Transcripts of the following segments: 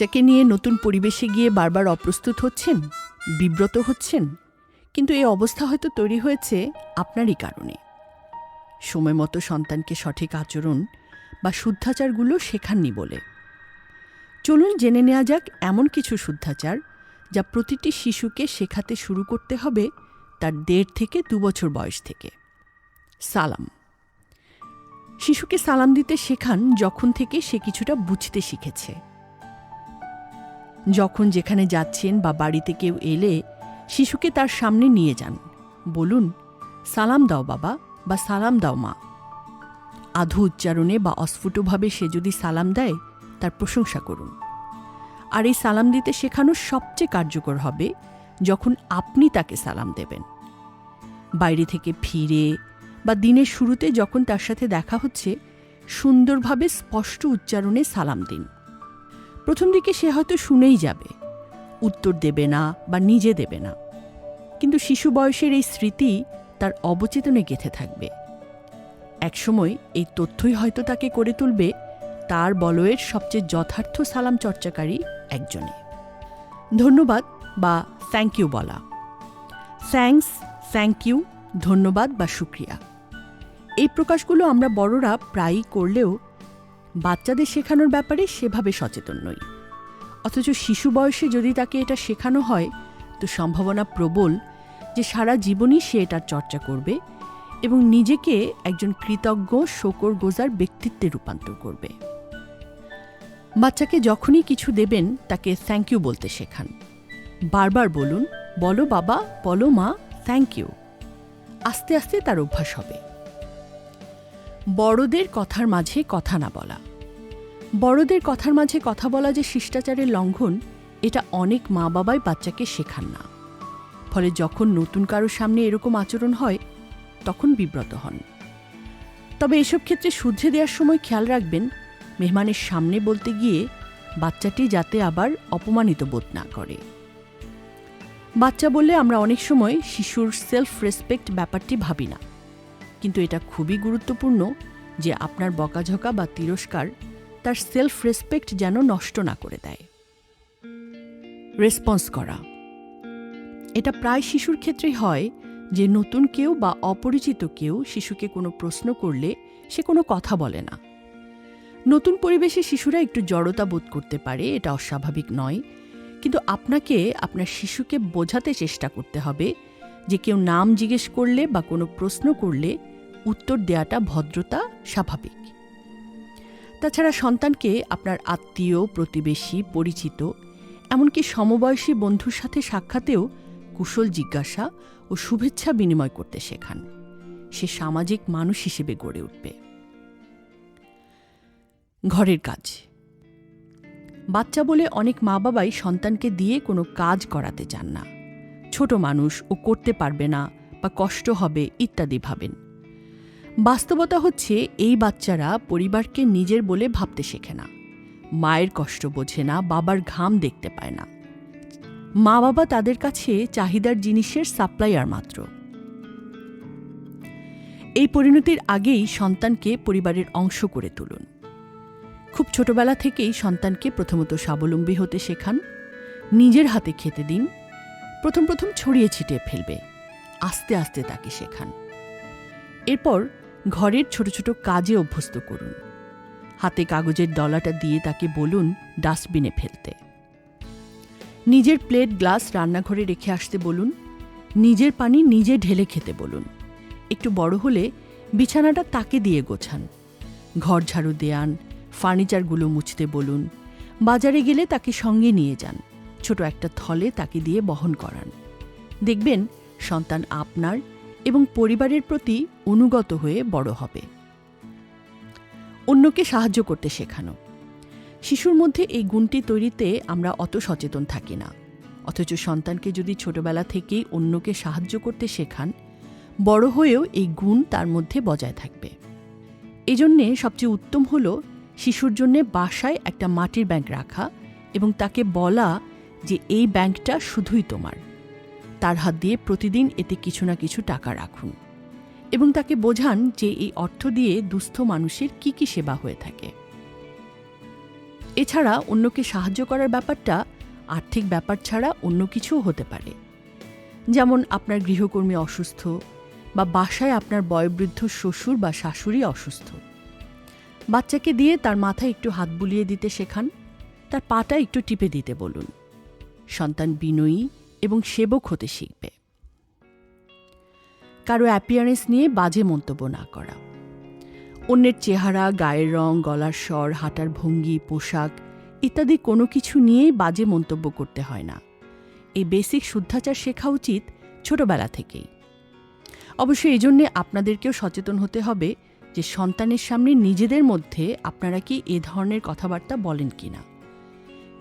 বাচ্চাকে নিয়ে নতুন পরিবেশে গিয়ে বারবার অপ্রস্তুত হচ্ছেন, বিব্রত হচ্ছেন, কিন্তু এই অবস্থা হয়তো তৈরি হয়েছে আপনারই কারণে। সময় মতো সন্তানকে সঠিক আচরণ বা শুদ্ধাচারগুলো শেখাননি বলে। চলুন জেনে নেওয়া যাক এমন কিছু শুদ্ধাচার যা প্রতিটি শিশুকে শেখাতে শুরু করতে হবে তার দেড় থেকে দু বছর বয়স থেকে। সালাম। শিশুকে সালাম দিতে শেখান যখন থেকে সে কিছুটা বুঝতে শিখেছে। যখন যেখানে যাচ্ছেন বা বাড়িতে কেউ এলে শিশুকে তার সামনে নিয়ে যান। বলুন, সালাম দাও বাবা বা সালাম দাও মা। আধু উচ্চারণে বা অস্ফুটভাবে সে যদি সালাম দেয়, তার প্রশংসা করুন। আর এই সালাম দিতে শেখানো সবচেয়ে কার্যকর হবে যখন আপনি তাকে সালাম দেবেন। বাইরে থেকে ফিরে বা দিনের শুরুতে যখন তার সাথে দেখা হচ্ছে, সুন্দরভাবে স্পষ্ট উচ্চারণে সালাম দিন। প্রথম দিকে সে হয়তো শুনেই যাবে, উত্তর দেবে না বা নিজে দেবে না। কিন্তু শিশু বয়সের এই স্মৃতি তার অবচেতনে গেঁথে থাকবে। একসময় এই তথ্যই হয়তো তাকে করে তুলবে তার বলয়ের সবচেয়ে যথার্থ সালাম চর্চাকারী একজনে ধন্যবাদ বা থ্যাংক ইউ বলা। থ্যাঙ্কস থ্যাংক ইউ ধন্যবাদ বা শুক্রিয়া। এই প্রকাশগুলো আমরা বড়রা প্রায়ই করলেও বাচ্চাদের শেখানোর ব্যাপারে সেভাবে সচেতন নই। অথচ শিশু বয়সে যদি তাকে এটা শেখানো হয়, তো সম্ভাবনা প্রবল যে সারা জীবনই সে এটার চর্চা করবে এবং নিজেকে একজন কৃতজ্ঞ, শোকর, গোজার ব্যক্তিত্বে রূপান্তর করবে। বাচ্চাকে যখনই কিছু দেবেন, তাকে থ্যাংক ইউ বলতে শেখান। বারবার বলুন, বলো বাবা, বলো মা থ্যাংক ইউ আস্তে আস্তে তার অভ্যাস হবে। বড়দের কথার মাঝে কথা না বলা। বড়দের কথার মাঝে কথা বলা যে শিষ্টাচারের লঙ্ঘন, এটা অনেক মা বাবাই বাচ্চাকে শেখান না। ফলে যখন নতুন কারোর সামনে এরকম আচরণ হয়, তখন বিব্রত হন। তবে এসব ক্ষেত্রে শুদ্ধে দেওয়ার সময় খেয়াল রাখবেন, মেহমানের সামনে বলতে গিয়ে বাচ্চাটি যাতে আবার অপমানিত বোধ না করে। বাচ্চা বললে আমরা অনেক সময় শিশুর সেলফ রেসপেক্ট ব্যাপারটি ভাবি না। কিন্তু এটা খুবই গুরুত্বপূর্ণ যে আপনার বকাঝকা বা তিরস্কার তার সেলফ রেসপেক্ট যেন নষ্ট না করে দেয়। রেসপন্স করা। এটা প্রায় শিশুর ক্ষেত্রেই হয় যে নতুন কেউ বা অপরিচিত কেউ শিশুকে কোনো প্রশ্ন করলে সে কোনো কথা বলে না। নতুন পরিবেশে শিশুরা একটু জড়তা বোধ করতে পারে, এটা অস্বাভাবিক নয়। কিন্তু আপনাকে, আপনার শিশুকে বোঝাতে চেষ্টা করতে হবে যে কেউ নাম জিজ্ঞেস করলে বা কোনো প্রশ্ন করলে উত্তর দেওয়াটা ভদ্রতা স্বাভাবিক। তাছাড়া সন্তানকে আপনার আত্মীয়, প্রতিবেশী, পরিচিত, এমনকি সমবয়সী বন্ধুর সাথে সাক্ষাতেও কুশল জিজ্ঞাসা ও শুভেচ্ছা বিনিময় করতে শেখান। সে সামাজিক মানুষ হিসেবে গড়ে উঠবে। ঘরের কাজ। বাচ্চা বলে অনেক মা বাবাই সন্তানকে দিয়ে কোনো কাজ করাতে চান না। ছোট মানুষ ও করতে পারবে না বা কষ্ট হবে ইত্যাদি ভাবেন। বাস্তবতা হচ্ছে, এই বাচ্চারা পরিবারকে নিজের বলে ভাবতে শেখে না। মায়ের কষ্ট বোঝে না, বাবার ঘাম দেখতে পায় না। মা বাবা তাদের কাছে চাহিদার জিনিসের সাপ্লাইয়ার মাত্র। এই পরিণতির আগেই সন্তানকে পরিবারের অংশ করে তুলুন। খুব ছোটবেলা থেকেই সন্তানকে প্রথমত স্বাবলম্বী হতে শেখান। নিজের হাতে খেতে দিন। প্রথম প্রথম ছড়িয়ে ছিটিয়ে ফেলবে। আস্তে আস্তে তাকে শেখান। এরপর ঘরের ছোট ছোট কাজে অভ্যস্ত করুন। হাতে কাগজের ডলাটা দিয়ে তাকে বলুন ডাস্টবিনে ফেলতে। নিজের প্লেট গ্লাস রান্নাঘরে রেখে আসতে বলুন। নিজের পানি নিজে ঢেলে খেতে বলুন। একটু বড় হলে বিছানাটা তাকে দিয়ে গোছান। ঘর ঝাড়ু দেয়ান, ফার্নিচারগুলো মুছতে বলুন। বাজারে গেলে তাকে সঙ্গে নিয়ে যান। ছোট একটা থলে তাকে দিয়ে বহন করান। দেখবেন সন্তান আপনার এবং পরিবারের প্রতি অনুগত হয়ে বড় হবে। অন্যকে সাহায্য করতে শেখানো। শিশুর মধ্যে এই গুণটি তৈরিতে আমরা অত সচেতন থাকি না। অথচ সন্তানকে যদি ছোটবেলা থেকেই অন্যকে সাহায্য করতে শেখান, বড় হয়েও এই গুণ তার মধ্যে বজায় থাকবে। এজন্যে সবচেয়ে উত্তম হল শিশুর জন্য বাসায় একটা মাটির ব্যাংক রাখা এবং তাকে বলা যে, এই ব্যাংকটা শুধুই তোমার। তার হাত দিয়ে প্রতিদিন এতে কিছু না কিছু টাকা রাখুন এবং তাকে বোঝান যে এই অর্থ দিয়ে দুস্থ মানুষের কি কি সেবা হয়ে থাকে। এছাড়া অন্যকে সাহায্য করার ব্যাপারটা আর্থিক ব্যাপার ছাড়া অন্য কিছুও হতে পারে। যেমন আপনার গৃহকর্মী অসুস্থ বা বাসায় আপনার বয়োবৃদ্ধ শ্বশুর বা শাশুড়ি অসুস্থ। বাচ্চাকে দিয়ে তার মাথায় একটু হাত বুলিয়ে দিতে শেখান, তার পাটা একটু টিপে দিতে বলুন। সন্তান বিনয়ী এবং সেবক হতে শিখবে। কারও অ্যাপিয়ারেন্স নিয়ে বাজে মন্তব্য না করা। অন্যের চেহারা, গায়ের রং, গলার স্বর, হাঁটার ভঙ্গি, পোশাক ইত্যাদি কোনো কিছু নিয়েই বাজে মন্তব্য করতে হয় না। এই বেসিক শুদ্ধাচার শেখা উচিত ছোটবেলা থেকেই। অবশ্য এই জন্যে আপনাদেরকেও সচেতন হতে হবে যে সন্তানের সামনে নিজেদের মধ্যে আপনারা কি এ ধরনের কথাবার্তা বলেন কিনা।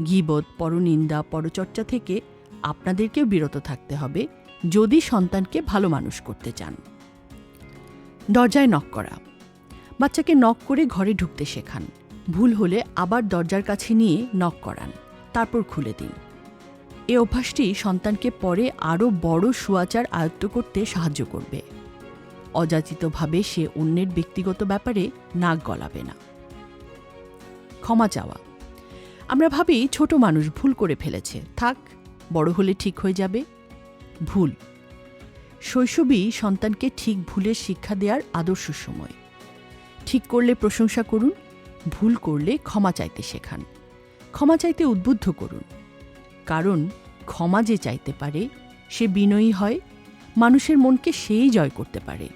গিবত, পরনিন্দা, পরচর্চা থেকে আপনাদেরকেও বিরত থাকতে হবে যদি সন্তানকে ভালো মানুষ করতে চান। দরজায় নক করা। বাচ্চাকে নক করে ঘরে ঢুকতে শেখান। ভুল হলে আবার দরজার কাছে নিয়ে নক করান। তারপর খুলে দিন। এ অভ্যাসটি সন্তানকে পরে আরও বড় সুয়াচার আয়ত্ত করতে সাহায্য করবে। অযাচিতভাবে সে অন্যের ব্যক্তিগত ব্যাপারে নাক গলাবে না। ক্ষমা চাওয়া। আমরা ভাবি ছোট মানুষ ভুল করে ফেলেছে। থাক বড় হলে ঠিক হয়ে যাবে? ভুল। শৈশবই সন্তানকে ঠিক ভুলের শিক্ষা দেওয়ার আদর্শ সময়। ঠিক করলে প্রশংসা করুন, ভুল করলে ক্ষমা চাইতে শেখান। ক্ষমা চাইতে উদ্বুদ্ধ করুন। কারণ ক্ষমা যে চাইতে পারে, সে বিনয়ী হয়, মানুষের মনকে সেই জয় করতে পারে।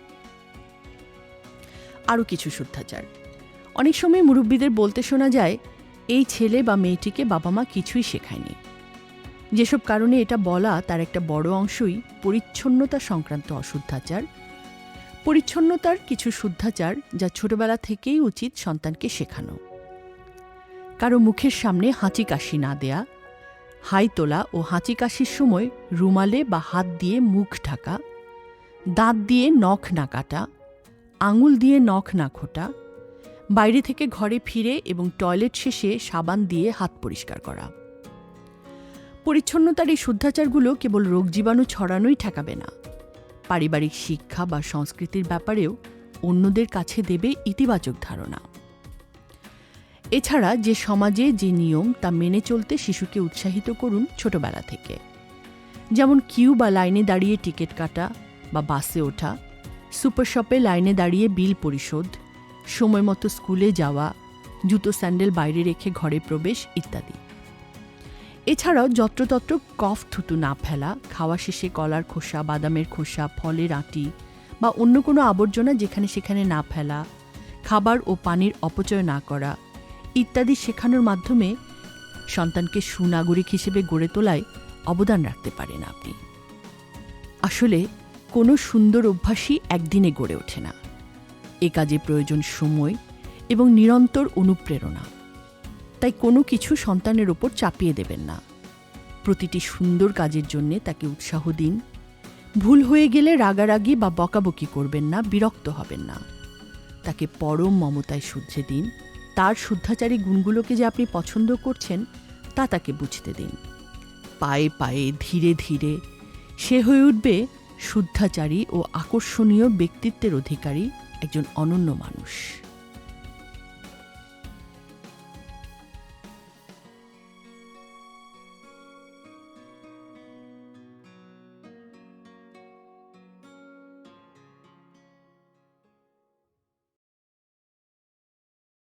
আরও কিছু শুদ্ধাচার। অনেক সময় মুরব্বীদের বলতে শোনা যায়, এই ছেলে বা মেয়েটিকে বাবা মা কিছুই শেখায়নি। যেসব কারণে এটা বলা তার একটা বড় অংশই পরিচ্ছন্নতা সংক্রান্ত অশুদ্ধাচার। পরিচ্ছন্নতার কিছু শুদ্ধাচার যা ছোটবেলা থেকেই উচিত সন্তানকে শেখানো। কারও মুখের সামনে হাঁচি কাশি না দেয়া, হাই তোলা ও হাঁচি কাশির সময় রুমালে বা হাত দিয়ে মুখ ঢাকা, দাঁত দিয়ে নখ না কাটা, আঙুল দিয়ে নখ না খোটা, বাইরে থেকে ঘরে ফিরে এবং টয়লেট শেষে সাবান দিয়ে হাত পরিষ্কার করা। পরিচ্ছন্নতার এই শুদ্ধাচারগুলো কেবল রোগ জীবাণু ছড়ানোই ঠেকাবে না। পারিবারিক শিক্ষা বা সংস্কৃতির ব্যাপারেও অন্যদের কাছে দেবে ইতিবাচক ধারণা। এছাড়া যে সমাজে যে নিয়ম, তা মেনে চলতে শিশুকে উৎসাহিত করুন ছোটবেলা থেকে। যেমন কিউ বা লাইনে দাঁড়িয়ে টিকিট কাটা বা বাসে ওঠা, সুপার শপে লাইনে দাঁড়িয়ে বিল পরিশোধ, সময় মতো স্কুলে যাওয়া, জুতো স্যান্ডেল বাইরে রেখে ঘরে প্রবেশ ইত্যাদি। এছাড়াও যত্রতত্র কফ থুতু না ফেলা, খাওয়া শেষে কলার খোসা, বাদামের খোসা, ফলের আঁটি বা অন্য কোনো আবর্জনা যেখানে সেখানে না ফেলা, খাবার ও পানির অপচয় না করা ইত্যাদি শেখানোর মাধ্যমে সন্তানকে সুনাগরিক হিসেবে গড়ে তোলায় অবদান রাখতে পারেন আপনি। আসলে কোনো সুন্দর অভ্যাসই একদিনে গড়ে ওঠে না। এ কাজে প্রয়োজন সময় এবং নিরন্তর অনুপ্রেরণা। তাই কোনো কিছু সন্তানের ওপর চাপিয়ে দেবেন না। প্রতিটি সুন্দর কাজের জন্যে তাকে উৎসাহ দিন। ভুল হয়ে গেলে রাগারাগি বা বকাবকি করবেন না, বিরক্ত হবেন না। তাকে পরম মমতায় শুদ্ধে দিন। তার শুদ্ধাচারী গুণগুলোকে যে আপনি পছন্দ করছেন, তা তাকে বুঝতে দিন। পায়ে পায়ে ধীরে ধীরে সে হয়ে উঠবে শুদ্ধাচারী ও আকর্ষণীয় ব্যক্তিত্বের অধিকারী একজন অনন্য মানুষ।